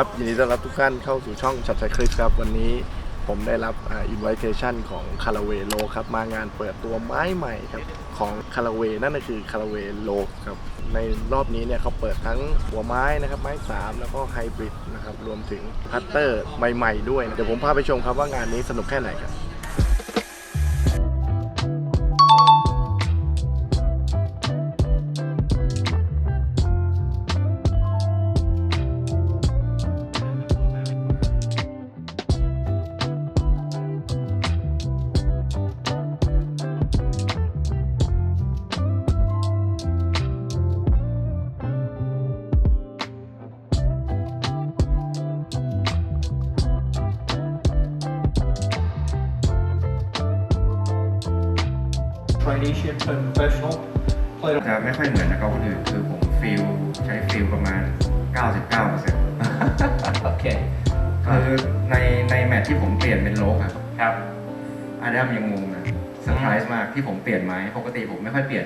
ครับยินดีต้อนรับทุกท่านเข้าสู่ช่องชัดชัยคลิปครับ วันนี้ผมได้รับอินวิเทชันของคาราเวโลครับมางานเปิดตัวไม้ใหม่ครับของคาราเวนั่นก็คือคาราเวโลครับในรอบนี้เนี่ยเขาเปิดทั้งหัวไม้นะครับไม้ 3 แล้วก็ไฮบริดนะครับรวมถึงพัตเตอร์ใหม่ ๆ ด้วยนะเดี๋ยวผมพาไปชมครับว่างานนี้สนุกแค่ไหนครับ tradition professional played จะไม่ค่อยเหมือนนะครับคนอื่นคือผมฟิลใช้ฟิลประมาณ 99% okay คือในในแมตช์ที่ผมเปลี่ยนเป็นโลกอะครับอาดัมยังงงอะเซอร์ไพรส์มากที่ผมเปลี่ยนไม้ปกติผมไม่ค่อยเปลี่ยน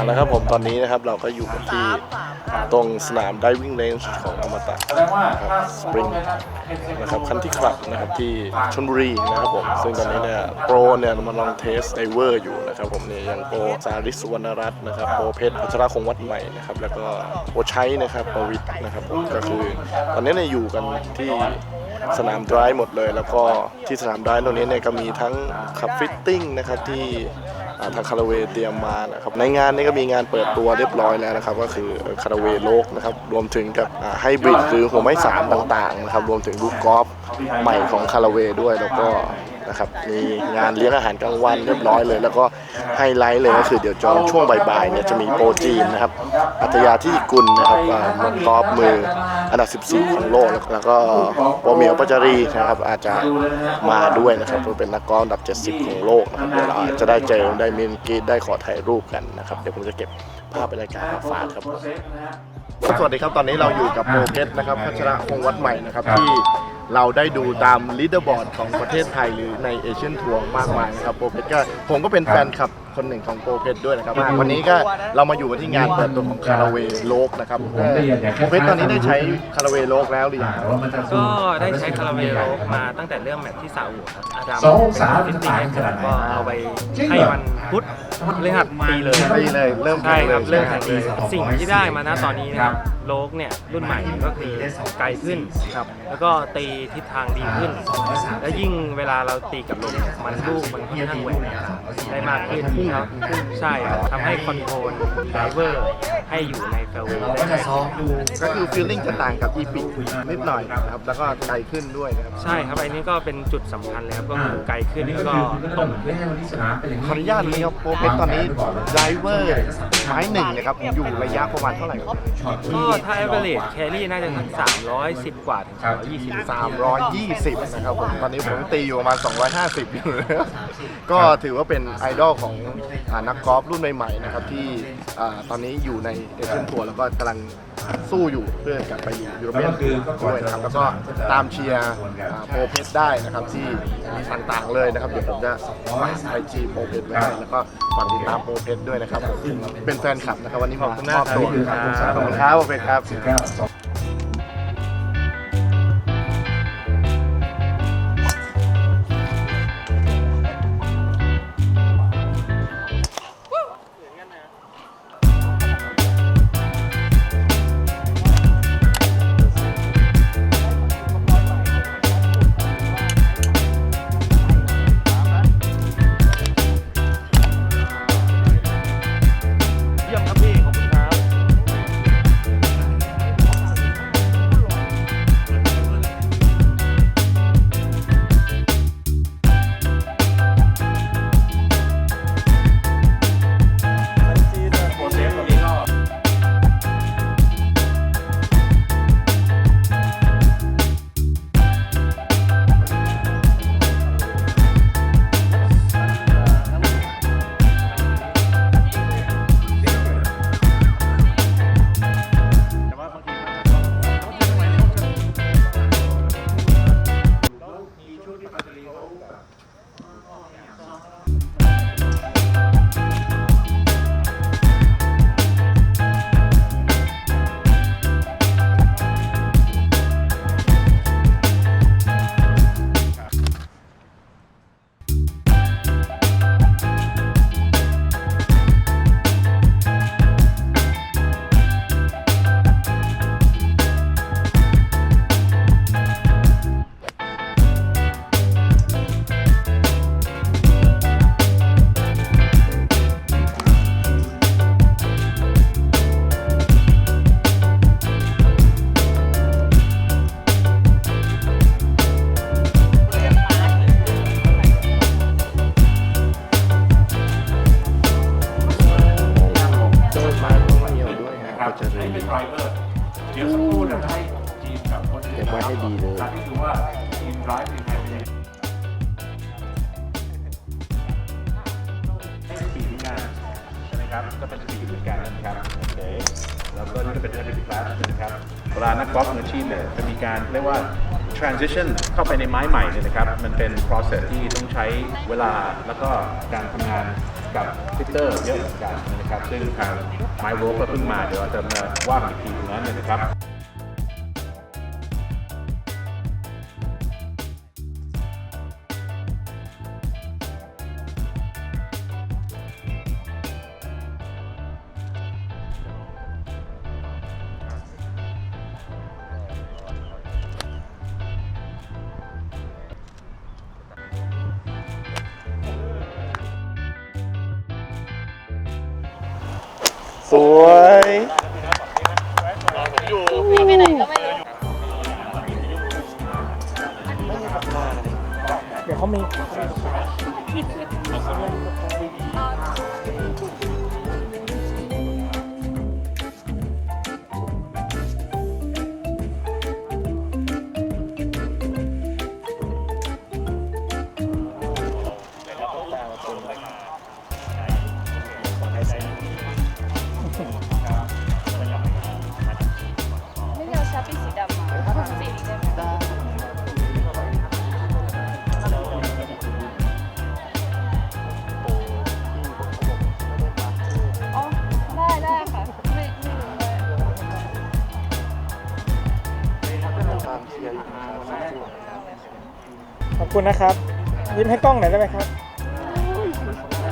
เอาละครับผมตอนนี้นะครับเราก็อยู่กันที่ตรงสนาม diving range ของอมตะแสดงว่าถ้าสปริงนะครับคันที่คลับนะครับที่ชลบุรีนะครับผมซึ่งตอนนี้เนี่ยโปรเนี่ยมาลองเทสไดเวอร์อยู่นะครับผมเนี่ยอย่างโปรสาริสสุวรรณรัตน์นะครับโปรเพชรพัชรคงวัดใหม่นะครับแล้วก็โปรชัยนะครับประวิทย์นะครับผมก็คือตอนนี้เนี่ยอยู่กันที่สนามดรายหมดเลย แล้วก็ที่สนามดรายตรงนี้เนี่ยก็มีทั้งขับฟิตติ้งนะครับที่อ่า ทางคาราเวเตรียมมานะครับในงานนี้ก็มีงานเปิดตัวเรียบร้อยแล้วนะครับก็คือคาราเวโลกนะครับรวมถึงกับไฮบริดหรือหัวไม้สามต่างๆนะครับรวมถึงลูกกอล์ฟใหม่ของคาราเวด้วยแล้วก็ นะครับมีงานเลี้ยงอาหารกลางวันเรียบร้อยเลย แล้วก็ไฮไลท์เลยก็คือเดี๋ยวจองช่วงบ่ายๆเนี่ยจะมีโปรจีนนะครับอัตยาที่กุลนะครับอ่านักกอล์ฟมืออันดับ 14 ของโลกแล้วก็โปรเมียวปัจจรีนะครับอาจจะมาด้วยนะครับเพื่อเป็นนักกอล์ฟอันดับ 70 ของโลกนะครับเดี๋ยวเราอาจจะได้เจอได้มินกีดได้ขอถ่ายรูปกันนะครับเดี๋ยวผมจะเก็บภาพบรรยากาศมาฝากครับสวัสดีครับตอนนี้เราอยู่กับโปรเพชรนะครับพัชระคงวัดใหม่นะครับที่ เราได้ดูตามลีดเดอร์บอร์ดของประเทศไทยหรือในเอเชียนทัวร์มากมายนะครับโปรเพชรก็ผมก็เป็นแฟนคลับคนหนึ่งของโปรเพชรด้วยนะครับวันนี้ก็เรามาอยู่กันที่งานเปิดตัวของคาราเวโลกนะครับโปรเพชรตอนนี้ได้ใช้คาราเวโลกแล้วหรือยังก็ได้ใช้คาราเมลมาตั้งแต่เริ่มแมตช์ที่ซาอุครับอาดัมสององศาเป็นเป็นฟิตติ้งขนาดไหนก็เอาไปให้วันพุธ พฤหัสตีเลยตีเลยเริ่มใช่ครับแข่เริ่งมเลแข่ยงตีสิ่งที่ได้มาณตอนนี้นะครับโลกเนี่ยรุ่นใหม่ก็คือไกลขึ้น ครับ แล้วก็ตีทิศทางดีขึ้น และยิ่งเวลาเราตีกับลมมันลูกมันค่อนข้างแหวกได้มากขึ้นครับใช่ครับทำให้คอนโทรลไดเวอร์ ให้อยู่ในเฟลเวย์ได้ง่ายขึ้นก็คือฟีลลิ่งจะต่างกับอีพิกนิดหน่อยนะครับแล้วก็ไกลขึ้นด้วยนะครับใช่ครับอันนี้ก็เป็นจุดสำคัญเลยครับก็คือไกลขึ้นแล้วก็ตรงขึ้นขออนุญาตเลยครับโปรเพชรตอนนี้ไดเวอร์ ไม้หนึ่งนะครับอยู่ระยะประมาณเท่าไหร่ครับก็ถ้า average carry น่าจะสัก310 กว่าถึง320 320 นะครับผมตอนนี้ผมตีอยู่ประมาณ 250 อยู่นะครับก็ถือว่าเป็นไอดอลของอ่านักกอล์ฟรุ่นใหม่ๆนะครับที่อ่าตอนนี้อยู่ในเอเชียนทัวร์แล้วก็กำลังสู้อยู่เพื่อกลับไปอยู่ยูโรเปียนด้วยนะครับแล้วก็ตามเชียร์อ่าโปรเพชรได้นะครับที่ต่างๆเลยนะครับเดี๋ยวผมจะฝากไอจีโปรเพชรไว้ให้แล้วก็ฝากติดตามโปรเพชรด้วยนะครับผมเป็นแฟนคลับนะครับวันนี้ผมมอบตัวครับขอบคุณครับโปรเพชรครับเยี่ยมครับพี่ขอบคุณครับ ใช่ไหมครับ ก็เป็นขี่เหมือนกันนะครับโอเคแล้วก็นี่ก็เป็น Activity Class นะครับเวลานักกอล์ฟมืออาชีพเนี่ยจะมีการเรียกว่า transition เข้าไปในไม้ใหม่เนี่ยนะครับ มันเป็น process ที่ต้องใช้เวลาแล้วก็การทำงานกับฟิตเตอร์เยอะเหมือนกันนะครับ ซึ่งทางไม้โรก็เพิ่งมาเดี๋ยวเราจะมาว่ากันอีกทีตรงนั้นเนี่ยนะครับ สวยวิ่งไปไหนก็ไม่รู้เดี๋ยวเขามี ขอบคุณนะครับ ยิ้มให้กล้องหน่อยได้ไหมครับ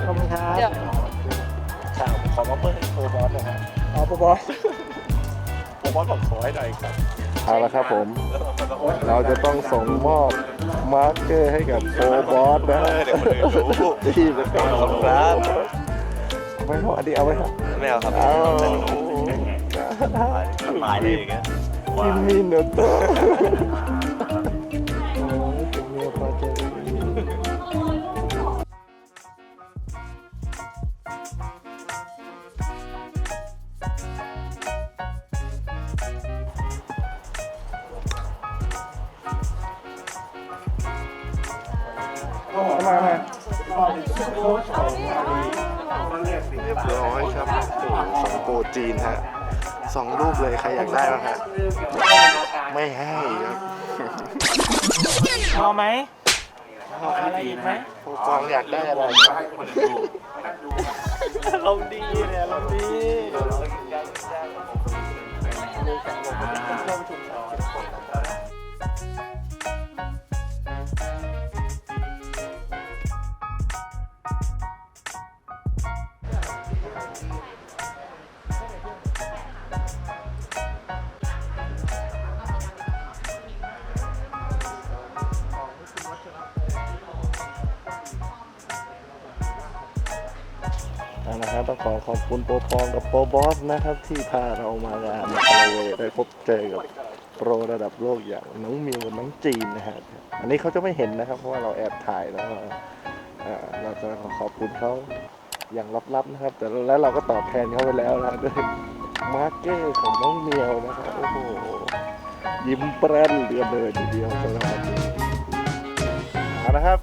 ขอบคุณครับเดี๋ยวข่าวขอมาเปิดโปรบอสนะฮะอ๋อปบอสโปรบอสบอกขอให้ได้ครับเอาละครับผม เราจะต้องส่งมอบมาร์กเกอร์ให้กับโปรบอสนะที่จะต้องครับเอาไว้ครับอันนี้เอาไว้ครับไม่เอาครับเอาตายเลยอย่างเงี้ยกินมินโต ร้อยครับโอ้โหสองโปรจีนฮะสองลูกเลยใครอยากได้บ้างฮะ ไม่ให้ครับพอไหมอะไรอีกไหมผู้กองอยากได้อะไรครับเราดีเนี่ยเราดี อขอขอบคุณโปรปองกับโปรบอสนะครับ ที่พาเรามางานคาราเวได้พบเจอกับโปรระดับโลกอย่างน้องมิวกับน้องจีนนะฮะอันนี้เขาจะไม่เห็นนะครับ เพราะว่าเราแอบถ่ายแล้วเราจะขอขอบคุณเขาอย่างลับๆนะครับ แต่แล้วเราก็ตอบแทนเขาไปแล้วนะด้วยมาร์เก้ของน้องเมียวนะครับโอ้โหยิ้มแป้นเหลือเดินทีเดียวสำหรับวันนี้เอาละครับ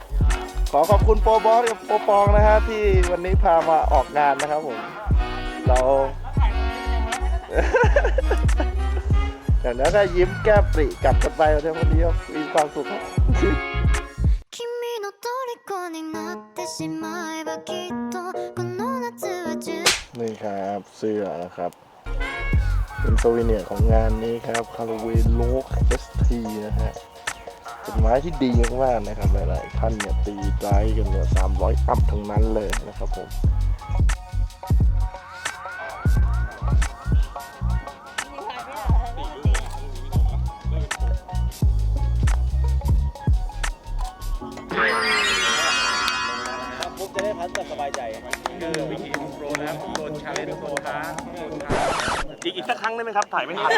ขอขอบคุณโปรบอสกับโปรปองนะฮะที่วันนี้พามาออกงานนะครับผม เราอย่างนั้นถ้ายิ้มแก้มปริกลับกันไปวันนี้มีความสุขนี่ครับเสื้อนะครับ เป็นโซวิเนียของงานนี้ครับคาร์เวนโลกเอสทีนะฮะ เป็นไม้ที่ดีมากๆนะครับ หลายๆท่านเนี่ยตีไดรฟ์กันเนี่ยสามร้อยอัพทั้งนั้นเลยนะครับผมปุ๊บจะได้พัดแบบสบายใจคือวิธีของโปรนะครับโปรชาเลนจ์โปรท้าโปรท้าอีกอีกสักครั้งได้ไหมครับ ถ่ายไม่ทันไ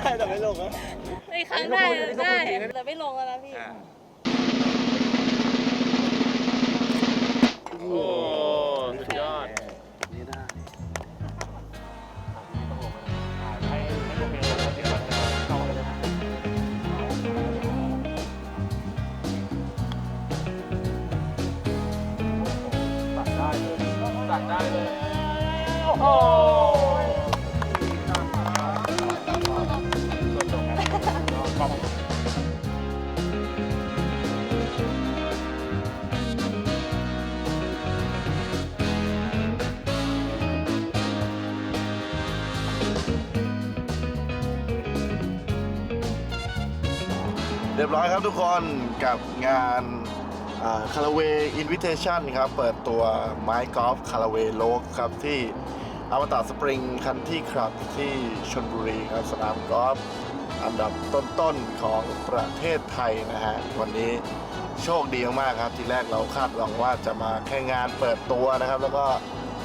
ด้แต่ไม่ลงนะ ไในครั้งได้ได้แต่ไม่ลงแล้วนะพี่โอ้สุดยอด นี่ได้สั่งได้เลย โอ้ ยบร้อยครับทุกคนกับงานคาราเวอินวิเทชันครับ เปิดตัวไม้กอล์ฟคาราเวโลกครับ ที่อมตะสปริงคันที่ครับที่ชนบุรีครับ สนามกอล์ฟอันดับต้นๆของประเทศไทยนะฮะ วันนี้โชคดีมากๆครับ ทีแรกเราคาดหวังว่าจะมาแค่งานเปิดตัวนะครับ แล้วก็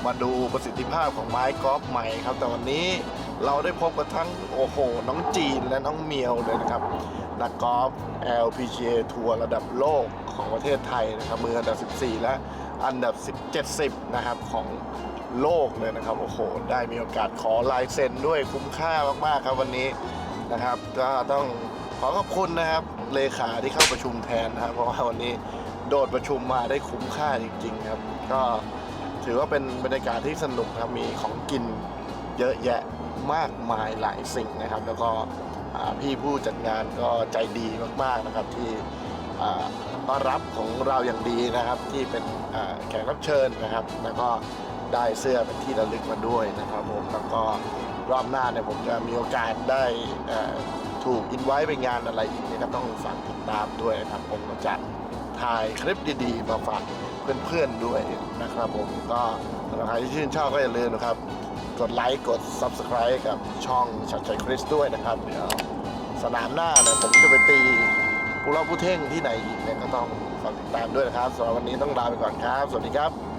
มาดูประสิทธิภาพของไม้กอล์ฟใหม่ครับ แต่วันนี้เราได้พบกับทั้งโอ้โห น้องจีนและน้องเมียวเลยนะครับ นักกอล์ฟ LPGA ทัวร์ระดับโลกของประเทศไทยนะครับ มืออันดับ 14 และอันดับ 170นะครับของโลกเลยนะครับ โอ้โห ได้มีโอกาสขอลายเซ็นด้วยคุ้มค่ามาก ๆ ครับวันนี้นะครับ ก็ต้องขอขอบคุณนะครับ เลขาที่เข้าประชุมแทนนะครับ เพราะว่าวันนี้โดดประชุมมาได้คุ้มค่าจริง ๆ ครับ ก็ถือว่าเป็นบรรยากาศที่สนุกครับ มีของกินเยอะแยะ มากมายหลายสิ่งนะครับ แล้วก็พี่ผู้จัดงานก็ใจดีมากๆนะครับที่อ่าต้อนรับของเราอย่างดีนะครับ ที่เป็นแขกรับเชิญนะครับ แล้วก็ได้เสื้อเป็นที่ระลึกมาด้วยนะครับผมแล้วก็รอบหน้าเนี่ยผมจะมีโอกาสได้ถูกอินไว้ไปงานอะไรอีกเนี่ยก็ต้องฝากติดตามด้วยนะครับ ผมก็จะถ่ายคลิปดีๆมาฝาก เพื่อนๆด้วยนะครับผมก็สำหรับใครที่ชื่นชอบก็อย่าลืมนะครับ กดไลค์กด Subscribe กับช่องชัดชัยคริสด้วยนะครับเดี๋ยวสนามหน้าเนี่ยผมจะไปตีปูเล่าผู้เท่งที่ไหนอีกเนี่ยก็ต้องฝากติดตามด้วยนะครับสำหรับวันนี้ต้องลาไปก่อนครับ สวัสดีครับ